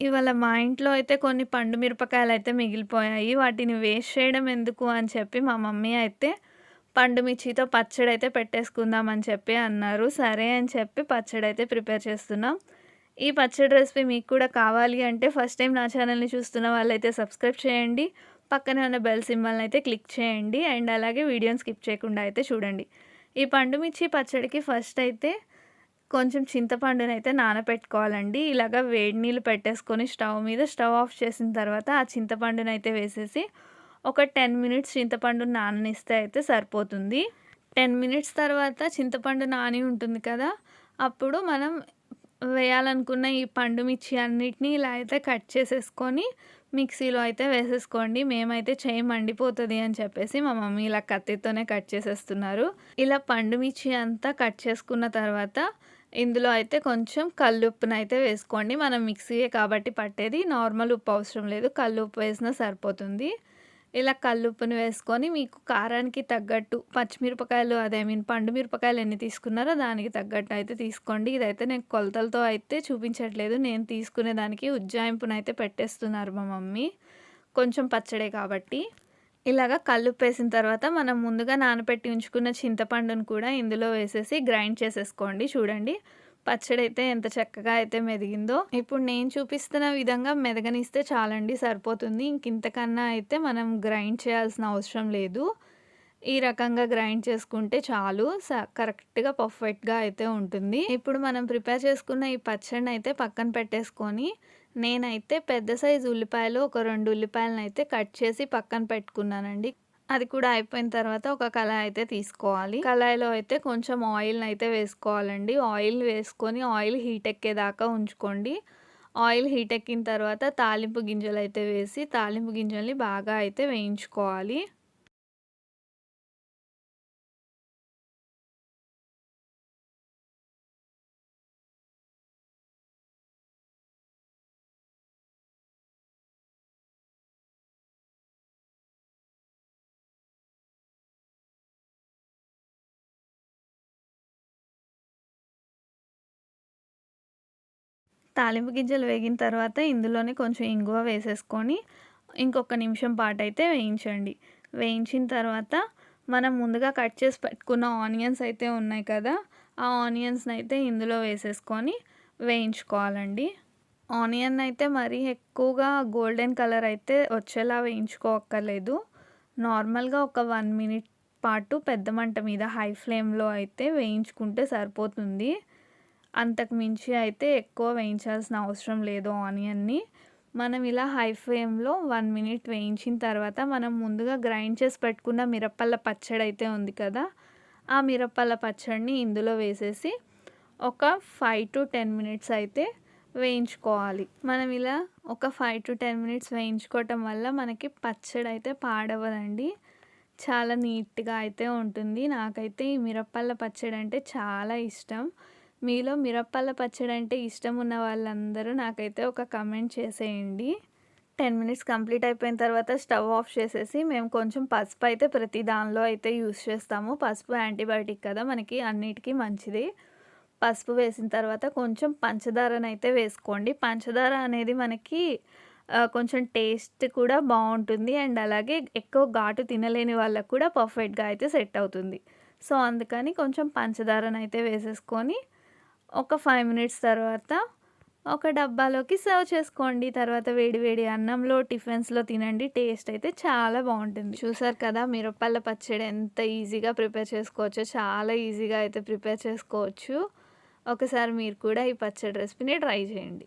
ఇవాళ మా ఇంట్లో అయితే కొన్ని పండు మిరపకాయలు అయితే మిగిలిపోయాయి. వాటిని వేస్ట్ చేయడం ఎందుకు అని చెప్పి మా మమ్మీ అయితే పండు మిర్చితో అయితే పెట్టేసుకుందాం అని చెప్పి అన్నారు. సరే అని చెప్పి పచ్చడి అయితే ప్రిపేర్ చేస్తున్నాం. ఈ పచ్చడి రెసిపీ మీకు కూడా కావాలి అంటే ఫస్ట్ టైం నా ఛానల్‌ని చూస్తున్న వాళ్ళైతే సబ్స్క్రైబ్ చేయండి. పక్కనే ఉన్న బెల్ సింబల్‌ని అయితే క్లిక్ చేయండి. అండ్ అలాగే వీడియోని స్కిప్ చేయకుండా అయితే చూడండి. ఈ పండు మిర్చి పచ్చడికి ఫస్ట్ అయితే కొంచెం చింతపండునైతే నానబెట్టుకోవాలండి. ఇలాగ వేడి నీళ్ళు పెట్టేసుకొని స్టవ్ మీద స్టవ్ ఆఫ్ చేసిన తర్వాత ఆ చింతపండునైతే వేసేసి ఒక 10 మినిట్స్ చింతపండు నాననిస్తే అయితే సరిపోతుంది. 10 మినిట్స్ తర్వాత చింతపండు నాని ఉంటుంది కదా! అప్పుడు మనం వేయాలనుకున్న ఈ పండు మిర్చి అన్నిటిని ఇలా అయితే కట్ చేసేసుకొని మిక్సీలో అయితే వేసేసుకోండి. మేమైతే చేయి మండిపోతుంది అని చెప్పేసి మా మమ్మీ ఇలా కత్తితోనే కట్ చేసేస్తున్నారు. ఇలా పండు మిర్చి అంతా కట్ చేసుకున్న తర్వాత ఇందులో అయితే కొంచెం కల్లుప్పునైతే వేసుకోండి. మనం మిక్సీయే కాబట్టి పట్టేది. నార్మల్ ఉప్పు అవసరం లేదు. కల్లుప్పు వేసినా సరిపోతుంది. ఇలా కల్లుప్పుని వేసుకొని మీకు కారానికి తగ్గట్టు పచ్చిమిరపకాయలు అదే ఐ మీన్ పండు మిరపకాయలు ఎన్ని తీసుకున్నారో దానికి తగ్గట్టు అయితే తీసుకోండి. ఇదైతే నేను కొలతలతో అయితే చూపించట్లేదు. నేను తీసుకునే దానికి ఉజ్జాయింపునైతే పెట్టేస్తున్నారు మా మమ్మీ. కొంచెం పచ్చడే కాబట్టి. ఇలాగ కల్లుప్పేసిన తర్వాత మనం ముందుగా నానబెట్టి ఉంచుకున్న చింతపండును కూడా ఇందులో వేసేసి గ్రైండ్ చేసేసుకోండి. చూడండి పచ్చడి అయితే ఎంత చక్కగా అయితే మెదిగిందో. ఇప్పుడు నేను చూపిస్తున్న విధంగా మెదగనిస్తే చాలండి సరిపోతుంది. ఇంకింతకన్నా అయితే మనం గ్రైండ్ చేయాల్సిన అవసరం లేదు. ఈ రకంగా గ్రైండ్ చేసుకుంటే చాలు. స కరెక్ట్‌గా పర్ఫెక్ట్‌గా అయితే ఉంటుంది. ఇప్పుడు మనం ప్రిపేర్ చేసుకున్న ఈ పచ్చడిని అయితే పక్కన పెట్టేసుకొని నేనైతే పెద్ద సైజు ఉల్లిపాయలు ఒక రెండు ఉల్లిపాయలను అయితే కట్ చేసి పక్కన పెట్టుకున్నానండి. అది కూడా అయిపోయిన తర్వాత ఒక కళాయి అయితే తీసుకోవాలి. కళాయిలో అయితే కొంచెం ఆయిల్ని అయితే వేసుకోవాలండి. ఆయిల్ వేసుకొని ఆయిల్ హీట్ ఎక్కేదాకా ఉంచుకోండి. ఆయిల్ హీట్ ఎక్కిన తర్వాత తాలింపు గింజలు అయితే వేసి తాలింపు గింజల్ని బాగా అయితే వేయించుకోవాలి. తాలింపు గింజలు వేగిన తర్వాత ఇందులోనే కొంచెం ఇంగువ వేసేసుకొని ఇంకొక నిమిషం పాటైతే వేయించండి. వేయించిన తర్వాత మనం ముందుగా కట్ చేసి పెట్టుకున్న ఆనియన్స్ అయితే ఉన్నాయి కదా! ఆ ఆనియన్స్‌నైతే ఇందులో వేసేసుకొని వేయించుకోవాలండి. ఆనియన్ అయితే మరీ ఎక్కువగా గోల్డెన్ కలర్ అయితే వచ్చేలా వేయించుకోక్కర్లేదు. నార్మల్‌గా ఒక వన్ మినిట్ పాటు పెద్ద మంట మీద హై ఫ్లేమ్‌లో అయితే వేయించుకుంటే సరిపోతుంది. అంతకు మించి అయితే ఎక్కువ వేయించాల్సిన అవసరం లేదు ఆనియన్‌ని. మనం ఇలా హై ఫ్లేమ్‌లో వన్ మినిట్ వేయించిన తర్వాత మనం ముందుగా గ్రైండ్ చేసి పెట్టుకున్న మిరపల్ల పచ్చడి అయితే ఉంది కదా! ఆ మిరపల్ల పచ్చడిని ఇందులో వేసేసి ఒక 5-10 మినిట్స్ అయితే వేయించుకోవాలి. మనం ఇలా ఒక 5-10 మినిట్స్ వేయించుకోవటం వల్ల మనకి పచ్చడి అయితే పాడవదండి. చాలా నీట్‌గా అయితే ఉంటుంది. నాకైతే ఈ మిరపల్ల పచ్చడి అంటే చాలా ఇష్టం. మీలో మిరపల పచ్చడి అంటే ఇష్టం ఉన్న వాళ్ళందరూ నాకైతే ఒక కమెంట్ చేసేయండి. 10 మినిట్స్ కంప్లీట్ అయిపోయిన తర్వాత స్టవ్ ఆఫ్ చేసేసి మేము కొంచెం పసుపు అయితే ప్రతి దానిలో అయితే యూజ్ చేస్తాము. పసుపు యాంటీబయాటిక్ కదా! మనకి అన్నిటికీ మంచిది. పసుపు వేసిన తర్వాత కొంచెం పంచదారనైతే వేసుకోండి. పంచదార అనేది మనకి కొంచెం టేస్ట్ కూడా బాగుంటుంది అండ్ అలాగే ఎక్కువ ఘాటు తినలేని వాళ్ళకు కూడా పర్ఫెక్ట్‌గా అయితే సెట్ అవుతుంది. సో, అందుకని కొంచెం పంచదారనైతే వేసేసుకొని ఒక ఫైవ్ మినిట్స్ తర్వాత ఒక డబ్బాలోకి సర్వ్ చేసుకోండి. తర్వాత వేడి వేడి అన్నంలో, టిఫిన్స్‌లో తినండి. టేస్ట్ అయితే చాలా బాగుంటుంది చూసారు కదా! మిరపల్ల పచ్చడి ఎంత ఈజీగా ప్రిపేర్ చేసుకోవచ్చో చాలా ఈజీగా అయితే ప్రిపేర్ చేసుకోవచ్చు. ఒకసారి మీరు కూడా ఈ పచ్చడి రెసిపీని ట్రై చేయండి.